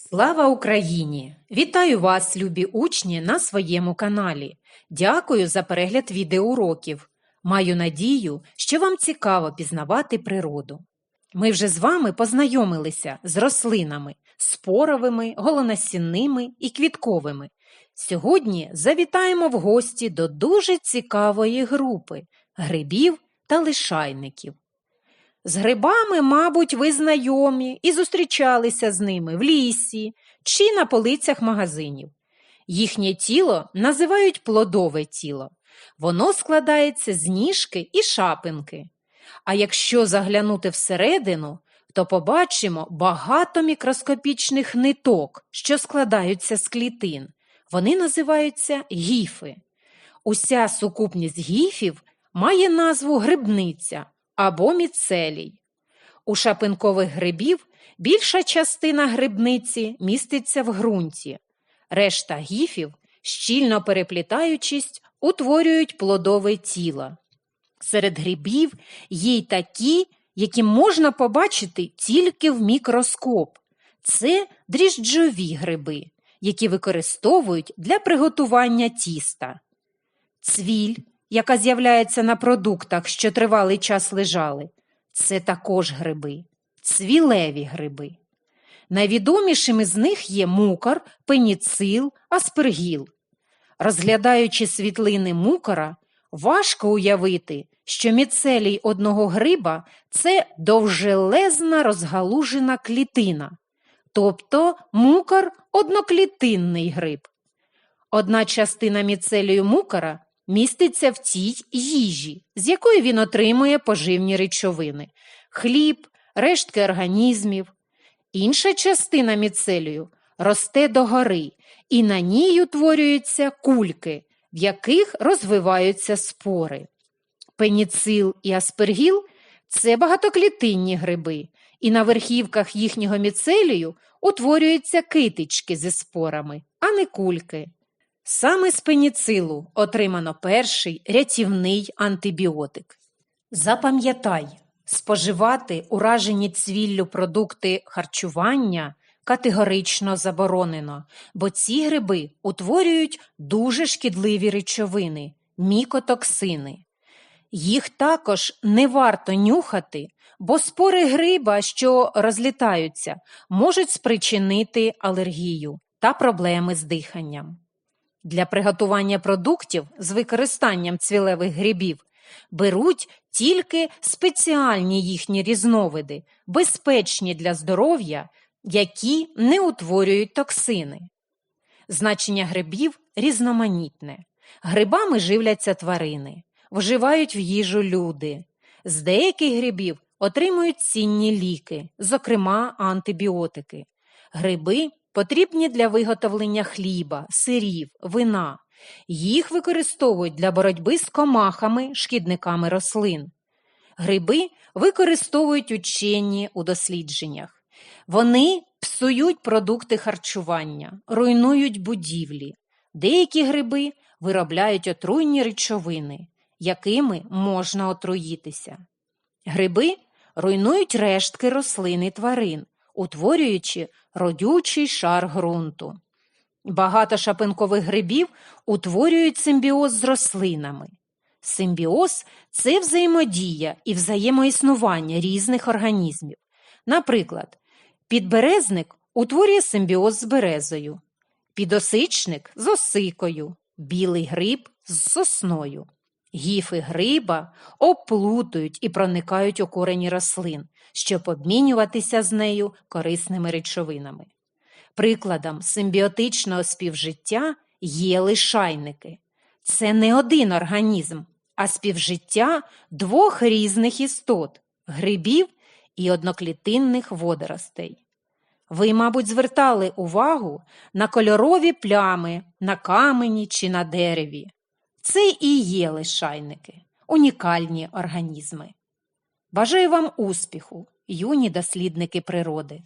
Слава Україні! Вітаю вас, любі учні, на своєму каналі. Дякую за перегляд відеоуроків. Маю надію, що вам цікаво пізнавати природу. Ми вже з вами познайомилися з рослинами споровими, голонасінними і квітковими. Сьогодні завітаємо в гості до дуже цікавої групи грибів та лишайників. З грибами, мабуть, ви знайомі і зустрічалися з ними в лісі чи на полицях магазинів. Їхнє тіло називають плодове тіло. Воно складається з ніжки і шапинки. А якщо заглянути всередину, то побачимо багато мікроскопічних ниток, що складаються з клітин. Вони називаються гіфи. Уся сукупність гіфів має назву грибниця або міцелій. У шапинкових грибів більша частина грибниці міститься в ґрунті. Решта гіфів, щільно переплітаючись, утворюють плодове тіло. Серед грибів є й такі, які можна побачити тільки в мікроскоп. Це дріжджові гриби, які використовують для приготування тіста. Цвіль, яка з'являється на продуктах, що тривалий час лежали, це також гриби, цвілеві гриби. Найвідомішими з них є мукар, пеніцил, аспергіл. Розглядаючи світлини мукара, важко уявити, що міцелій одного гриба це довжелезна розгалужена клітина, тобто мукар одноклітинний гриб. Одна частина міцелію мукара міститься в тій їжі, з якої він отримує поживні речовини хліб, рештки організмів. Інша частина міцелію росте догори, і на ній утворюються кульки, в яких розвиваються спори. Пеніцил і аспергіл це багатоклітинні гриби, і на верхівках їхнього міцелію утворюються китички зі спорами, а не кульки. Саме з пеніцилу отримано перший рятівний антибіотик. Запам'ятай, споживати уражені цвіллю продукти харчування категорично заборонено, бо ці гриби утворюють дуже шкідливі речовини мікотоксини. Їх також не варто нюхати, бо спори гриба, що розлітаються, можуть спричинити алергію та проблеми з диханням. Для приготування продуктів з використанням цвілевих грибів беруть тільки спеціальні їхні різновиди, безпечні для здоров'я, які не утворюють токсини. Значення грибів різноманітне. Грибами живляться тварини, вживають в їжу люди. З деяких грибів отримують цінні ліки, зокрема антибіотики. Гриби потрібні для виготовлення хліба, сирів, вина. Їх використовують для боротьби з комахами, шкідниками рослин. Гриби використовують учені у дослідженнях. Вони псують продукти харчування, руйнують будівлі. Деякі гриби виробляють отруйні речовини, якими можна отруїтися. Гриби руйнують рештки рослин і тварин, утворюючи родючий шар ґрунту. Багато шапинкових грибів утворюють симбіоз з рослинами. Симбіоз це взаємодія і взаємоіснування різних організмів. Наприклад, підберезник утворює симбіоз з березою, підосичник з осикою, білий гриб з сосною. Гіфи гриба оплутують і проникають у корені рослин, щоб обмінюватися з нею корисними речовинами. Прикладом симбіотичного співжиття є лишайники. Це не один організм, а співжиття двох різних істот грибів і одноклітинних водоростей. Ви, мабуть, звертали увагу на кольорові плями на камені чи на дереві. Це і є лишайники, унікальні організми. Бажаю вам успіху, юні дослідники природи!